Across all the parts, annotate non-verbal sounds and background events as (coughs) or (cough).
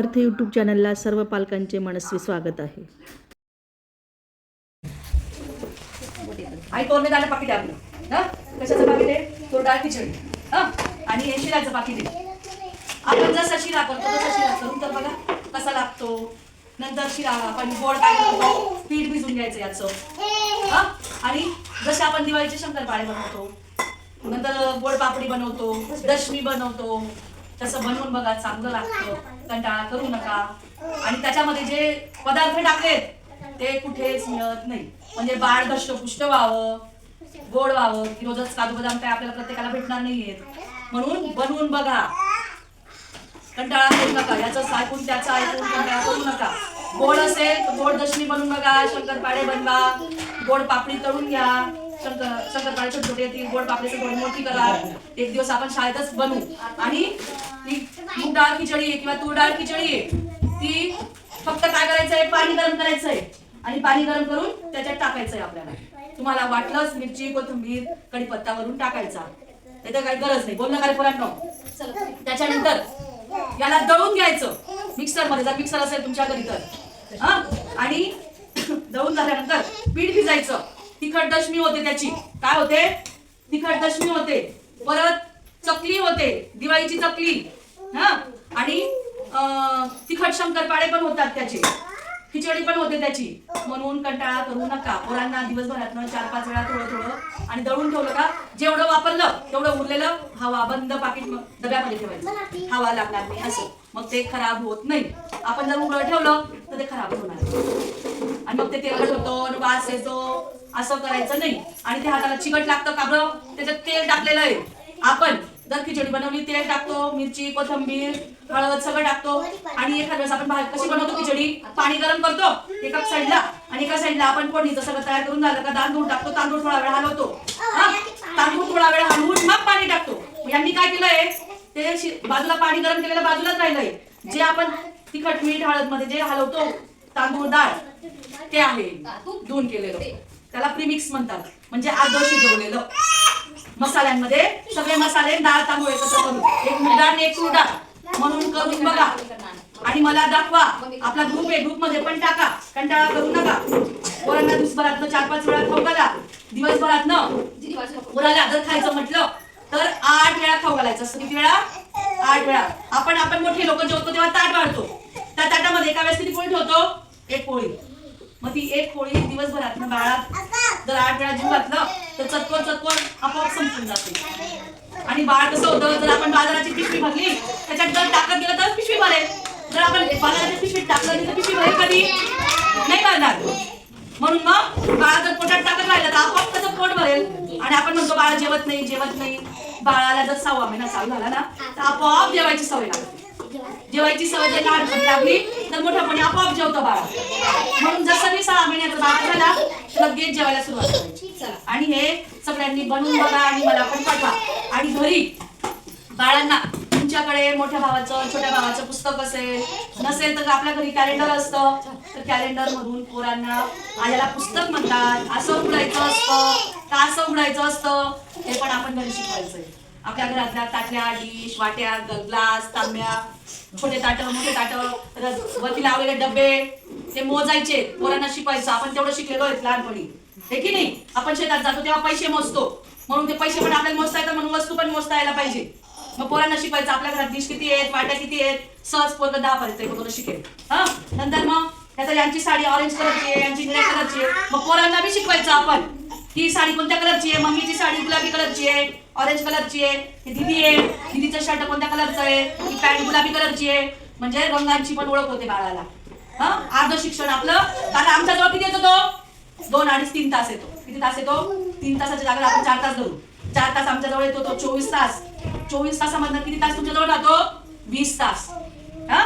अर्थ यूट्यूब चॅनलला सर्व पालकांचे मनस्वी स्वागत आहे. आई तोरणे दाणे पाकिट आपलं. हा? कशाचं पाकिट आहे? तो डाळ खिचडी. हा? आणि हे शिराचं पाकिट आहे. आपण जसा शिरा करतो तसा शिरा करून तर बघा कसा लागतो. नंतर शिरा आपण गोड काय करतो? पीठ भिजून घ्यायचं याचं. हा? आणि जसे आपण दिवाळीचे शंकरपाळे बनवतो नंतर गोड पापडी बनवतो दशमी बनवतो तसं बनवून बघा चांगलं लागतं. कंटाळा करू नका. आणि त्याच्यामध्ये जे पदार्थ टाकलेत ते कुठेच मिळत नाही. म्हणजे बाळ दष्टपुष्ट व्हावं गोड व्हावं की रोजच काजू बदाम काय आपल्याला प्रत्येकाला भेटणार नाहीयेत. म्हणून बनवून बघा. कंटाळा करू नका. याचं ऐकून त्याचं ऐकून कंटाळा करू नका. गोड असेल गोड दशमी बनवून बघा शंकरपाडे बनवा. गोड पापडी तळून घ्या. शंकरपाळे छोटे छोटे येतील गोड पापडीचे गोड मोठी करा एक दिवस आपण शाळेतच बनवू आणि ती मूग डाळ खिचडी आहे किंवा तूर डाळ खिचडी आहे ती फक्त काय करायचंय पाणी गरम करायचंय आणि पाणी गरम करून त्याच्यात टाकायचंय आपल्याला. तुम्हाला वाटलंच मिरची कोथिंबीर कढीपत्ता वरून टाकायचा. त्याचं काही गरज नाही. बोलणं काय पोरांनो. त्याच्यानंतर याला दळून घ्यायचं. मिक्सरमध्ये जर मिक्सर असेल तुमच्या घरी तर. हा? आणि (coughs) दळून झाल्यानंतर पीठ भिजायचं. तिखट दशमी होते त्याची. काय होते? तिखट दशमी होते. परत चकली होते. दिवाळीची चकली. हा? आणि तिखट शंकरपाळे पण होतात त्याचे. खिचडी पण होते त्याची. म्हणून कंटाळा करू नका. पोरांना दिवसभरातनं चार पाच वेळा थोडं थोडं आणि दळून ठेवलं का? जेवढं वापरलं तेवढं उरलेलं हवा बंद पाकिट डब्यामध्ये ठेवायचं. हवा लागणार नाही असं. मग ते खराब होत नाही. आपण जर उघडं ठेवलं तर ते खराब होणार आणि मग ते तेलकट होतो आणि वास येतो. असं करायचं नाही. आणि ते हाताला चिकट लागतं का बरं? त्याच्यात तेल टाकलेलं आहे. आपण जर खिचडी बनवली तेल टाकतो मिरची कोथिंबीर हळद सगळं टाकतो. आणि एखाद्या वेळेस आपण भा- कशी बनवतो खिचडी? पाणी गरम करतो एका साईडला आणि एका साईडला आपण फोडणीचं सगळं तयार करून झालं का तांदूळ टाकतो तांदूळ थोडा वेळ हलवतो. हा? तांदूळ थोडा वेळ हलवून मग पाणी टाकतो. यांनी काय केलंय? ते बाजूला पाणी गरम केलेलं बाजूलाच राहिलंय. जे आपण तिखट मीठ हळदमध्ये जे हलवतो तांदूळ डाळ ते आहे. धुवून केलेलं. त्याला प्रीमिक्स म्हणतात. म्हणजे आदो शिजवलेलं. मसाल्यांमध्ये सगळे मसाले डाळ तांदूळ एकत्र करून. एक मूग डाळ आणि एक तूर डाळ म्हणून करून बघा. आणि मला दाखवा. आपला ग्रुप आहे. ग्रुपमध्ये पण टाका. कंटाळा करू नका. पोरांना दिवसभरातनं चार पाच वेळा खाऊ घाला दिवसभरातनं मुलाला जर खायचं म्हटलं तर आठ वेळा खाऊ घालायचं असतं किती वेळा? आठ वेळा. आपण आपण मोठे लोक जेवतो तेव्हा ताट वाढतो. त्या ताटामध्ये एका वेळेस किती पोळी ठेवतो? एक पोळी. मग ती एक पोळी दिवसभरात बाळात जर आठ वेळा जीव घातलं तर चतकोर चतकोर आपोआप संपून जाते. आणि बाळ कसं होतं जर आपण बाजाराची पिशवी भरली त्याच्यात जर टाकत गेलं तर पिशवी भरेल. जर आपण बाजाराच्या पिशवीत टाकलं तर पिशवी भरेल कधी? नाही भरणार. म्हणून मग बाळा जर पोटात टाकत राहिलं तर आपोआप त्याचं पोट भरेल. आणि आपण म्हणतो बाळा जेवत नाही जेवत नाही. बाळाला जर सहावा महिना चालू झाला ना तर आपोआप जेवायची सवय लागते. जेवायची सवय जर लहानपणी लागली तर मोठ्यापणी आपोआप जेवतो बाळा. म्हणून जसं मी सहा महिन्याचा बाळा झाला लगेच जेवायला सुरुवात करायची. आणि हे सगळ्यांनी बनवून बघा आणि मला पण पाठवा. आणि घरी बाळांना तुमच्याकडे मोठ्या भावाचं छोट्या भावाचं पुस्तक असेल नसेल तर आपल्या घरी कॅलेंडर असतं. तर कॅलेंडर मधून पोरांना आल्याला पुस्तक म्हणतात. असं उघडायचं असतं का असं उघडायचं असतं. हे पण आपण घरी शिकवायचंय. आपल्या घरातल्या ताटल्या डिश वाट्या ग्लास तांब्या छोटे ताट मोठे ताट वरती लावलेले डबे ते मोजायचे पोरांना शिकवायचं. आपण तेवढं शिकलेलो आहेत लहानपणी. हे की नाही? आपण शेतात जातो तेव्हा पैसे मोजतो. म्हणून ते पैसे पण आपल्याला मोजता येतात म्हणून वस्तू पण मोजता यायला पाहिजे. मग पोरांना शिकवायचं आपल्या घरात डिश किती आहेत वाट्या किती आहेत? सहज पोरग दहा पर्यंत एक पोरं शिकेल. हा? नंतर मग त्याचा यांची साडी ऑरेंज कलरची आहे यांची निळ्या कलरची आहे. मग पोरांना बी शिकवायचं आपण. ही साडी कोणत्या कलरची आहे? मम्मीची कलरची आहे ऑरेंज कलरची आहे ही दिदी आहे दिदीचं शर्ट कोणत्या कलरचा आहे ही पॅन्ट गुलाबी कलरची आहे. म्हणजे रंगांची पण ओळख होते बाळाला. हा? अर्ध शिक्षण आपलं. कारण आमच्या जवळ किती येतो तो? दोन अडीच तीन तास येतो. किती तास येतो? तीन तासाच्या जागा आपण चार तास धरू. चार तास आमच्या जवळ येतो तो चोवीस तास. चोवीस तासामधनं किती तास तुमच्या जवळ राहतो? वीस तास. हा?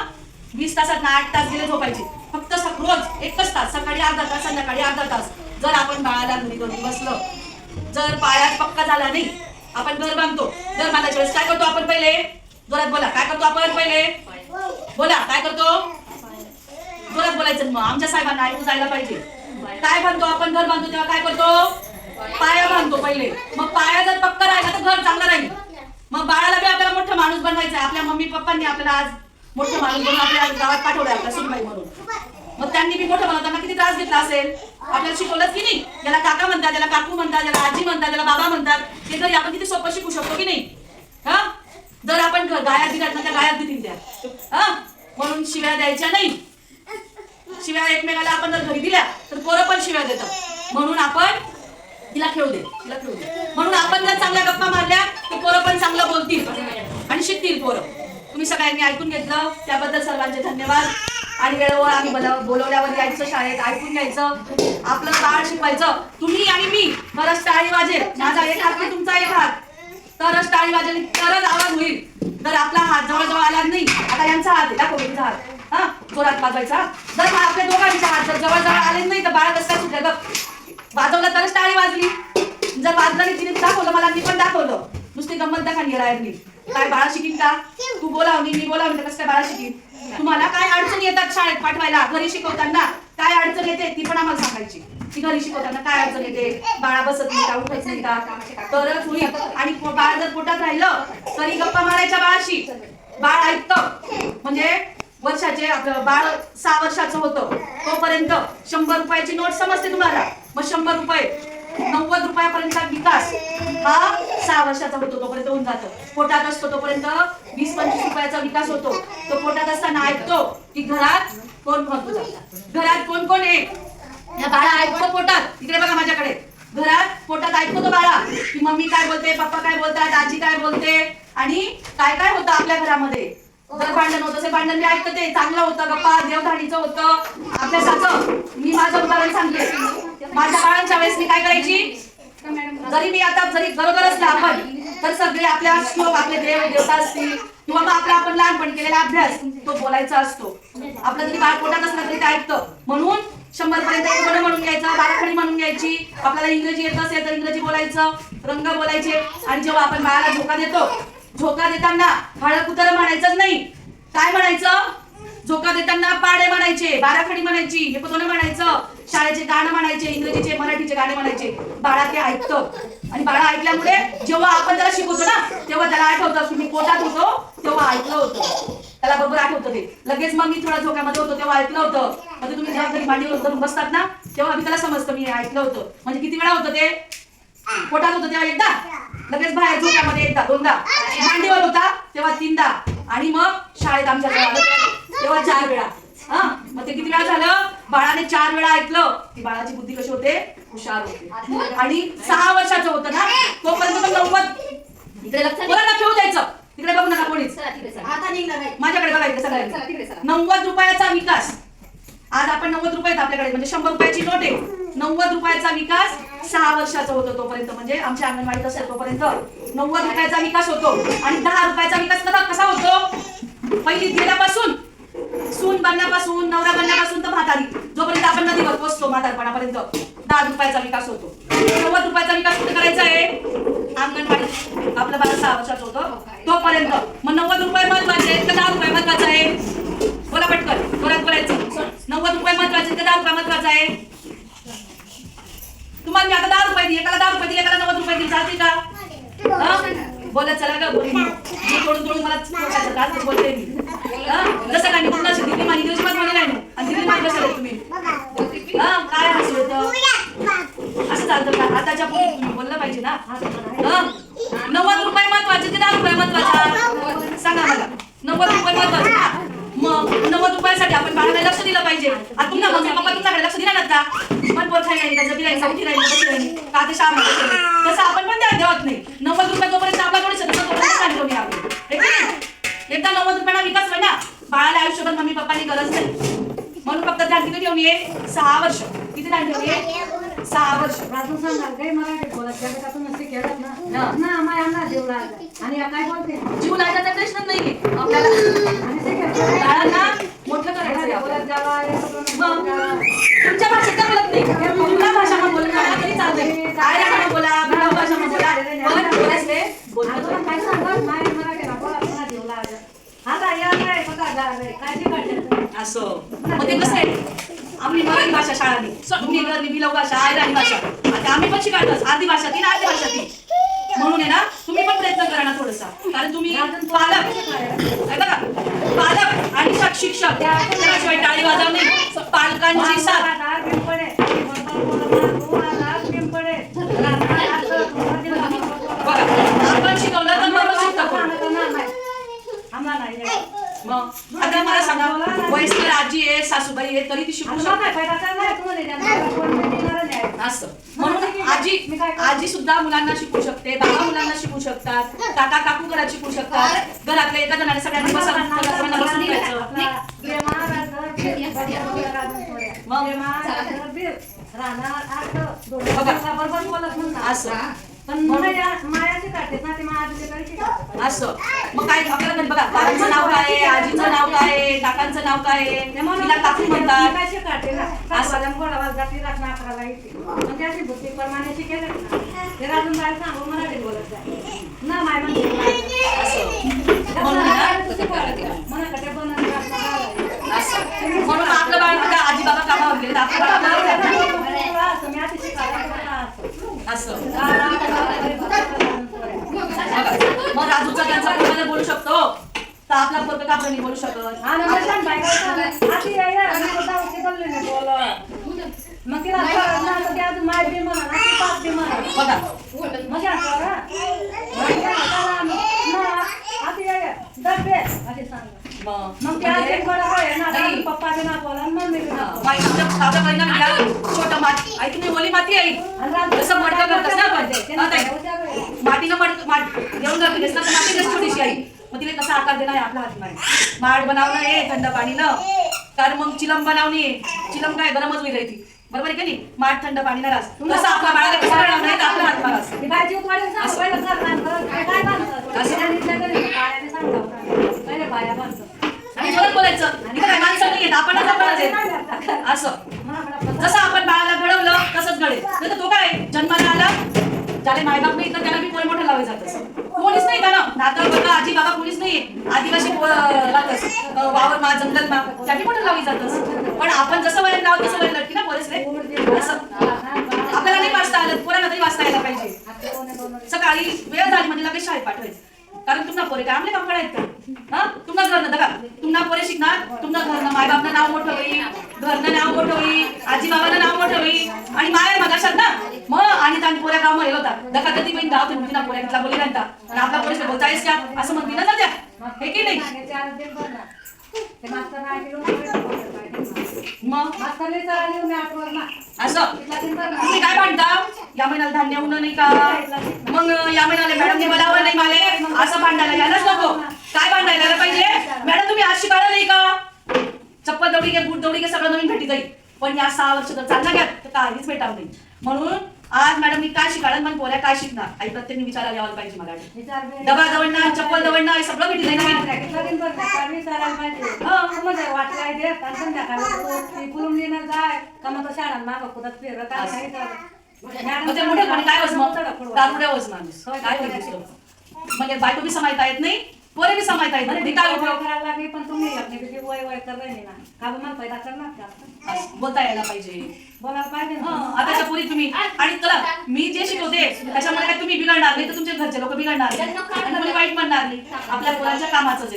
वीस तासात आठ तास गेले झोपायचे. फक्त रोज एकच तास. सकाळी अर्धा तास संध्याकाळी अर्धा तास. जर आपण बाळाला घरी घरी बसलं जर पायात पक्का झाला नाही आपण घर बांधतो. घर बांधायच्या वेळेस काय करतो आपण पहिले? जोरात बोला. काय करतो आपण पहिले? बोला. काय करतो? जोरात बोलायचं. मग आमच्या साहेबांना ऐकून जायला पाहिजे. काय बांधतो आपण? घर बांधतो तेव्हा काय करतो? पाया बांधतो पहिले. मग पाया जर पक्का राहिला तर घर चांगलं राहील. मग बाळाला बी आपल्याला मोठं माणूस बनवायचं आहे. आपल्या मम्मी पप्पांनी आपल्याला आज मोठं माणूस बनवून आपल्या गावात पाठवलं आपल्या सुनबाई म्हणून. मग त्यांनी बी मोठं बनवताना किती त्रास घेतला असेल? आपल्याला शिकवलं की नाही? याला काका म्हणतात याला काकू म्हणतात याला आजी म्हणतात याला बाबा म्हणतात ते घरी आपण किती सोपं शिकू शकतो की नाही? हा? जर आपण गायात गाया त्या गायात देतील त्या हा? म्हणून शिव्या द्यायच्या नाही. शिव्या एकमेकाला आपण जर घरी दिल्या तर पोरं पण शिव्या देतात. म्हणून आपण तिला खेळू दे तिला खेळू दे. म्हणून आपण जर चांगल्या गप्पा मारल्या तर पोरं पण चांगलं बोलतील. आणि शिकतील पोरं. तुम्ही सगळ्यांनी ऐकून घेतलं. त्याबद्दल सर्वांचे धन्यवाद. आणि वेळेवर आम्ही बोला- बोलवल्यावर यायचं शाळेत ऐकून घ्यायचं. आपलं बाळ शिकवायचं. तुम्ही आणि मी तरच टाळी वाजेल. माझा एक हात तुमचा एक हात. तरच टाळी वाजेल तरच आवाज होईल. तर आपला हात जवळजवळ आला नाही. आता यांचा हात आहे दाखव हात? हा? जोरात वाजवायचा. जर आपल्या दोघांचा हात जर जवळजवळ आले नाही तर बाळ कसं सुटलं? वाजवलं तरच टाळी वाजली. जर वाजलं तिने दाखवलं मला मी पण दाखवलं. नुसती गंमत दाखवली रायरनी काय बाळा शिकीन का? तू बोलावली मी बोलावली तर कसं काय बाळा शिकीन? तुम्हाला काय अडचण येतात शाळेत पाठवायला? घरी शिकवताना काय अडचण येते? ती पण आम्हाला सांगायची. की घरी शिकवताना काय अडचण येते? बाळा बसत नाही का उठत नाही का? तरच होईल. आणि बाळ जर पोटात राहिलं तरी गप्पा मारायच्या बाळाशी. बाळ ऐकतं. म्हणजे वर्षाचे बाळ सहा वर्षाचं होतं. तोपर्यंत शंभर रुपयाची नोट समजते तुम्हाला. मग शंभर रुपये नव्वद रुपयापर्यंतचा विकास हा सहा वर्षाचा होतो तोपर्यंत होऊन जातो. पोटात असतो तोपर्यंत वीस पंचवीस रुपयाचा विकास होतो. तो पोटात असताना ऐकतो की घरात कोण कोण घरात कोण कोण आहे? या बाळा ऐकतो पोटात. इकडे बघा माझ्याकडे. घरात पोटात ऐकतो तो बाळा की मम्मी काय बोलते पप्पा काय बोलतात आजी काय बोलते आणि काय काय होतं आपल्या घरामध्ये? जर भांडण होतं असेल भांडण मी ऐकतं ते चांगलं होतं गप्पा देवधाडीचं होतं अभ्यासाचं. मी माझं उदाहरण सांगते. माझ्या बाळांच्या वेळेस मी काय करायची? जरी मी आता जरी गरोदर असला आपण तर सगळे आपल्या श्लोक आपले देव देवता असतील किंवा मग आपला आपण लहानपण केलेला अभ्यास तो बोलायचा असतो. आपलं जरी बाळ पोटात असलं तरी ते ऐकतं. म्हणून शंभर पर्यंत एक म्हणून घ्यायचं बाराखडी म्हणून घ्यायची. आपल्याला इंग्रजी येत असेल तर इंग्रजी बोलायचं रंग बोलायचे. आणि जेव्हा आपण बाळाला झोका देतो झोका देताना हळद कुतर म्हणायचंच नाही. काय म्हणायचं? झोका देताना पाडे म्हणायचे बाराखडी म्हणायची हे कोण म्हणायचं शाळेचे गाणं म्हणायचे इंग्रजीचे मराठीचे गाणे म्हणायचे. बाळा ते ऐकतं. आणि बाळा ऐकल्यामुळे जेव्हा आपण त्याला शिकवतो ना तेव्हा त्याला आठवतं की मी पोटात होतो तेव्हा ऐकलं होतं. त्याला बरोबर आठवतं ते. लगेच मग मी थोडा झोक्यामध्ये होतो तेव्हा ऐकलं होतं. म्हणजे तुम्ही जेव्हा घरी मांडीवर बसतात ना तेव्हा मी त्याला समजतं मी ऐकलं होतं. म्हणजे किती वेळा होतं ते? पोटात होतं तेव्हा एकदा? लगेच बाहेर झोक्यामध्ये एकदा दोनदा. मांडीवर होता तेव्हा तीनदा. आणि मग शाळेत आमच्या जवळ आलं तेव्हा चार वेळा. हा? मग ते किती वेळा झालं? बाळाने चार वेळा ऐकलं. की बाळाची बुद्धी कशी होते? हुशार होते. आणि सहा वर्षाचं होतं ना? तोपर्यंत पण नव्वद इकडे लक्ष कोणाला खेळू द्यायचं. तिकडे बघू नका कोणीच. माझ्याकडे बघा इकडे सगळ्यांनी. नव्वद रुपयाचा विकास. आज आपण नव्वद रुपये आपल्याकडे म्हणजे शंभर रुपयाची नोट आहे. नव्वद रुपयाचा विकास सहा वर्षाचा होतो तोपर्यंत. म्हणजे आमच्या अंगणवाडीत असेल तोपर्यंत. नव्वद रुपयाचा विकास होतो आणि दहा रुपयाचा विकास कसा कसा होतो? पहिली गेल्यापासून सून बनण्यापासून नवरा बनण्यापासून तर म्हातारी. जोपर्यंत आपण नदीवर पोचतो म्हातारपणापर्यंत दहा रुपयाचा विकास होतो. नव्वद रुपयाचा विकास कुठे करायचा आहे? अंगणवाडी आपलं बाळा सहा वर्षाचा होतो तोपर्यंत. मग नव्वद रुपये महत्त्वाचे आहेत का दहा रुपये महत्त्वाचा आहे बोला पटकन. जोरात बोलायचं. नव्वद रुपये महत्त्वाचे का? दहा रुपये महत्त्वाचा आहे तुम्हाला मी आता दहा रुपये दिले. एकाला दहा रुपये दिले एकाला नव्वद रुपये दिले. चालतील का? हा? बोलत चला का बोल मी तोडून तोडून मला पोटाचं बोलते मी. जसं काय मी पुन्हा दिली माझी इंग्रजी मध्ये म्हणे नाही आणि दिली मान कशाला तुम्ही? काय हसू होतं? असं चालतं का? आताच्या पुढे तुम्ही बोललं पाहिजे ना? नव्वद रुपये महत्त्वाचे की दहा रुपये महत्त्वाचा सांगा मला. नव्वद रुपये महत्त्वाचे मग नव्वद रुपयासाठी आपण बाळाला लक्ष दिलं पाहिजे. आता तुमच्या मम्मी पप्पा तुमच्याकडे लक्ष दिला ना पण पोर का ते शाम तसं आपण पण द्या देवत नाही. नव्वद रुपये जोपर्यंत आपला थोडी शकतो तोपर्यंत सांगतो मी आपण एकदा नव्वद रुपयाला विकास होय ना? बाळाला आयुष्यभर मम्मी पप्पानी गरज नाही. म्हणून फक्त ध्यान किती ठेवून ये. सहा वर्ष. किती ध्यान ठेवून ये. सहा वर्ष. राजू सांगाल काय मराठी बोलत जगातून नसते खेळत ना. ना लागला. आणि या काय बोलते? जीव लागायचा प्रश्न नाहीये. आपल्याला बाळांना मोठं करायचं आहे बोलत. जावा. तुमच्या भाषेत तर बोलत नाही. तुमच्या भाषामध्ये बोलत तरी चालतंय. काय राहणार बोला. भाषामध्ये बोला. बोलायचे बोलत काय सांगत नाही मराठीला बोला पुन्हा देऊ लागला आता या काय बघा जा रे. काय ते काढलं असं. मग ते कसं आहे? आम्ही मराठी भाषा गरली बिलाव भाषा आयराणी भाषा. आता आम्ही पण शिकायचं आधी भाषा ती ना आधी भाषा ती. म्हणून आहे ना तुम्ही पण प्रयत्न करा ना थोडासा. कारण तुम्ही पालक. बघा. पालक आणि शिक्षक. त्याशिवाय टाळी वाजवणे. पालकांची साथ बघा आपण शिकवलं तर बरोबर शिकतो कोण. मग आता मला सांगा वयस्कर आजी आहे सासूबाई आहे तरी ती शिकू शकते असं. म्हणून आजी आजी सुद्धा मुलांना शिकू शकते बाबा मुलांना शिकू शकतात काका काकू घरात शिकू शकतात घरातल्या एका जणाने सगळ्यांनी बसून बसून घ्यायचं असं. पण मायाची काढते ना ते काढते असं. मग काय आपल्याला बघा बाबांचं नाव काय आहे आजीचं नाव काय आहे काकांचं नाव काय तिला काकू म्हणतात. असं म्हणून आपलं बाळ बघा आजी बाबा कामावर गेले तर आपलं बाळ आपल्याला असं मग राजूचा त्यांचा पोराला बोलू शकतो तर नाही बोलू शकत मग तिला माय बी म्हणा ना ती पाच बी म्हणा बघा मजा करा आधी डबे असे सांग मग मग ते आधी म्हणजे- बरोबर आहे ना नाही. आता पप्पा बी ना बोला मम्मी बी ना हा, बोला. बाई आमच्या दादाकडे ना मिळालं छोटं माती आई तुम्ही ओली माती आई जसं मडकं करतात ना आपण हा, वेळ. मातीनं मड माठ घेऊन जातो ना माती छोटीशी आई मग तिला कसा आकार देणार आहे? आपल्या हात माठ बनवणं आहे थंड पाणीनं. कारण मग चिलम बनवणी चिलम काय? गरमच होईल ती. बरोबर आहे का नाही? माठ थंड पाणीनं रास. तसं आपल्या बाळाला कसं आपल्या हात मारास ना. आणि परत बोलायचं. काय माणसं नाही आहेत आपणच आपणच आहे असं. जसं आपण बाळाला घडवलं तसंच घडेल तर तो काय? जन्माला आला ज्याला मायबाप नाही तर त्याला मी पोय मोठं लावायचं जात कोणीच नाही त्यानं नाता बघा आजी बाबा कोणीच नाही आदिवासी वावर मा जंगल मा त्याने मोठं लावली जातस पण आपण जसं वय लाव तसं वय लटकी ना पोरेस असं. आपल्याला नाही वाचता आलं. पोरांना तरी वाचता यायला पाहिजे. सकाळी वेळ झाली म्हणजे लगेच शाळेत पाठवायचं. कारण तुम्हाला पोरे काय आमले काम आहेत का? हा? तुम्हाला घरनं बघा तुम्हाला पोरे शिकणार? तुम्हाला घरनं मायबापनं नाव मोठं होईल. घरनं नाव मोठं होईल. आजी बाबानं नाव मोठं होईल. आणि माया मगाशात ना? मग आणि त्या पोऱ्या गावमध्ये होता दका कधी बहीण गाव तुम्ही ना पोऱ्या तिथला बोली घालता आणि आपला पोरेस बोलतायस का? असं म्हणते ना त्या हे की नाही? मग? असं. तुम्ही काय म्हणता या महिन्याला धान्य उन्ह नाही का? मग या महिन्याला मॅडमने बोलावं नाही मला. असं भांडायला यायलाच नको काय भांडायला यायला पाहिजे मॅडम तुम्ही आज शिकायला नाही का? चप्पल दौडी घ्या बूट दौडी घ्या सगळं नवीन भेटी जाईल. पण या सहा वर्ष जर चालला घ्या तर काहीच भेटावं नाही. म्हणून आज मॅडम मी काय शिकायला मग पोऱ्या काय शिकणार? आई प्रत्येक विचारायला यायला पाहिजे मला. डबा दवडणार चप्पल दवडणार सगळं भेटी जाईल वाटलं हो. काय होस काय होईल म्हणजे बायको बी समायता येत नाही. पोरे बी समायता येत नाही काय उपयोग करायला लागली? पण तुम्ही आपली किती वय वय कर राहिली ना. का बा मला पैदा करणार का? असं बोलता यायला पाहिजे. बोलायला पाहिजे ना. हं, आताच्या पुरी तुम्ही आणि चला मी जे शिकवते त्याच्यामुळे काय तुम्ही बिघडणार नाही तर तुमचे घरचे लोक बिघडणार नाही. आणि कोणी वाईट म्हणणार नाही. आपल्या मुलांच्या कामाचं जे.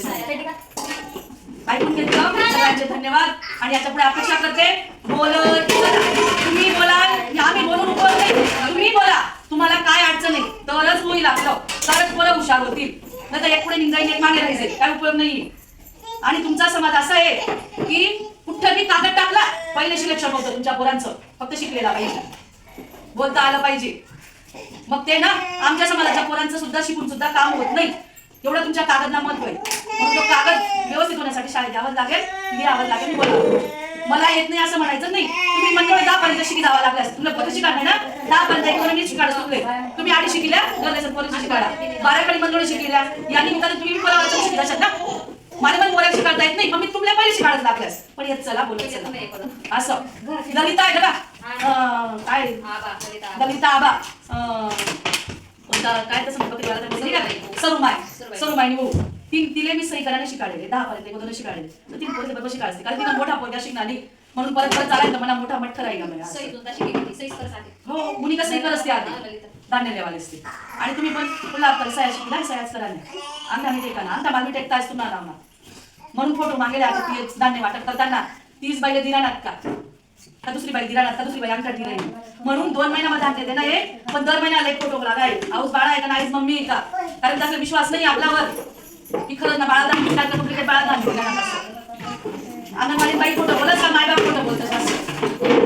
ऐकून घेतलं? सगळ्यांचे धन्यवाद. आणि याच्यापुढे अपेक्षा करते बोलत चला. तुम्ही बोलाल की आम्ही बोलून उपयोग नाही तुम्ही बोला. तुम्हाला काय अडचण आहे तरच होईल आपलं. तरच पोरं हुशार होतील. नाही तर एक पुढे निघाईन एक मागे राहायचे काय उपयोग नाही. आणि तुमचा समाज असा आहे की कुठं मी कागद टाकला पहिले सिलेक्शन होतं तुमच्या पोरांचं. फक्त शिकलेला पाहिजे. बोलता आलं पाहिजे. मग ते ना आमच्या समाजाच्या पोरांचं सुद्धा शिकून सुद्धा काम होत नाही. एवढं तुमच्या कागदला महत्त्व आहे. म्हणून तो कागद व्यवस्थित होण्यासाठी शाळेत यावं लागेल लिहावं लागेल बोलावं. मला येत नाही असं म्हणायचं नाही. तुम्ही म्हणजे दहा पर्यंत शिकी जावं लागल्यास तुला पोतं शिकायला ना दहा पर्यंत मी शिकायला सुटले तुम्ही आधी शिकल्या गरजेचं पोरं शिकायला. बाराकडे मंडळी शिकलेल्या या निमित्ताने तुम्ही मला वाचून शिकला असाल ना? मला पण बोलायला शिकायला येत नाही मग मी तुम्हाला पहिले शिकायला लागल्यास पण येत चला बोलत चला. असं. ललिता आहे बघा. काय? ललिता आबा. काय तसं म्हणतो की? मला तर ती तिले मी सही करायला शिकाळले दहा पर्यंत एकोणीस शिकाळले. तर ती पोरं बरोबर कारण तिला मोठा पोरगा शिकणारी म्हणून परत परत चालायचं मला मोठा मठ्ठ राहील मला असं. सही तशी केली सही कर हो मुली करत असते आधी. धान्य लेवाले असते. आणि तुम्ही पण तुला तर सया शिकला सयाच करा नाही आमच्या मी टेका ना आमच्या मालमी टेकता ना लावणार म्हणून फोटो मागेले आता ती धान्य वाटप करताना. तीच बाई दिराणात का का दुसरी बाई दिराणात का दुसरी बाई आमच्या दिराई म्हणून दोन महिन्यामध्ये धान्य देणं आहे पण दर महिन्याला एक फोटो लागाय. आऊस बाळा आहे का नाहीच मम्मी आहे का? कारण त्याचा विश्वास नाही आपल्यावर. खरंच ना बाळा धान्य काय कुठे बाळा देणार असं अंगणवाडी बाई फोटो बोलत का? मायबाप फोटो बोलतात असं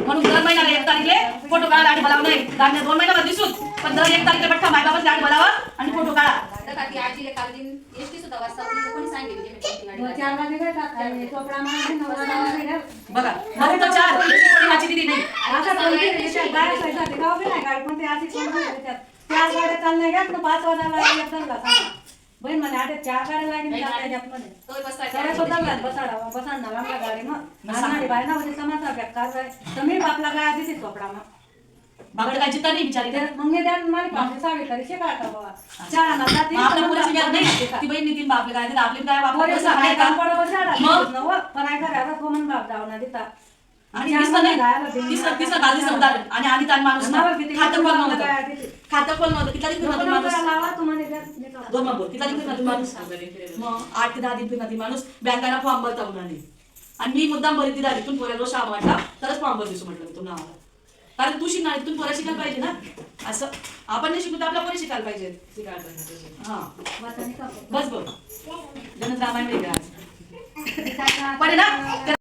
म्हणून दर महिन्याला एक तारीखे फोटो काढा आणि बोलावं नाही. धान्य दोन महिन्यामध्ये दिसून पण दर एक तारखे पट्टा मायबापाच गाडी बोलावा आणि फोटो काढा. दादा ती आजीले काल दिन एसटी सुद्धा वाजता तुम्ही कोणी सांगितलं की मी कोणती गाडी दोन वाजता. चार वाजे घेतात काय चोपडा मारून नवरा नवरा घेतात. बघा नऊ तर चार. कोणाची दिली नाही. आता पण ते गाड्या चालल्या पाच वाजायला बहीण म्हणे आता चार गाड्या लागेल चार गाड्यात म्हणे तोय बसताय सगळ्या बदलला बसाडा बसाडणार आमच्या गाडी मग. आणणारी बाय ना म्हणजे समाजा बेकार जाय तर मी बापला गाय दिली चोपडा मग बाबा काय जिता नाही बिचारी. ते- मग मी त्या मला पाचशे साडी तरी शिकायचा बाबा. चार आणा जाती, मग आपल्या पोरीची नाही. ती बहीण नितीन बापले काय आपले काय बाप पोरीचं कसं आहे काय का? काम पडावं मग? पण काय करायचं तो म्हण बाप जाऊ ना देता आणि नाही गाली आणि आधी ताण माणूस खातं पण नव्हतं. खातं पण नव्हतं किती माणूस तू. दोन किती मग आठ ते दहा दिन नदी माणूस बँकांना फॉर्म भरता होणार आणि मी मुद्दाम भरती दिला तिथून पोऱ्या रोज शाम वाटला तरच फॉर्म भरतीस म्हटलं मी तुम्हाला कारण तू शिकणार तिथून पोऱ्या शिकायला पाहिजे ना. असं आपण नाही शिकू तर आपल्या पोरी शिकायला पाहिजे. हा. का? बस बघ. का? (laughs) पण आहे ना.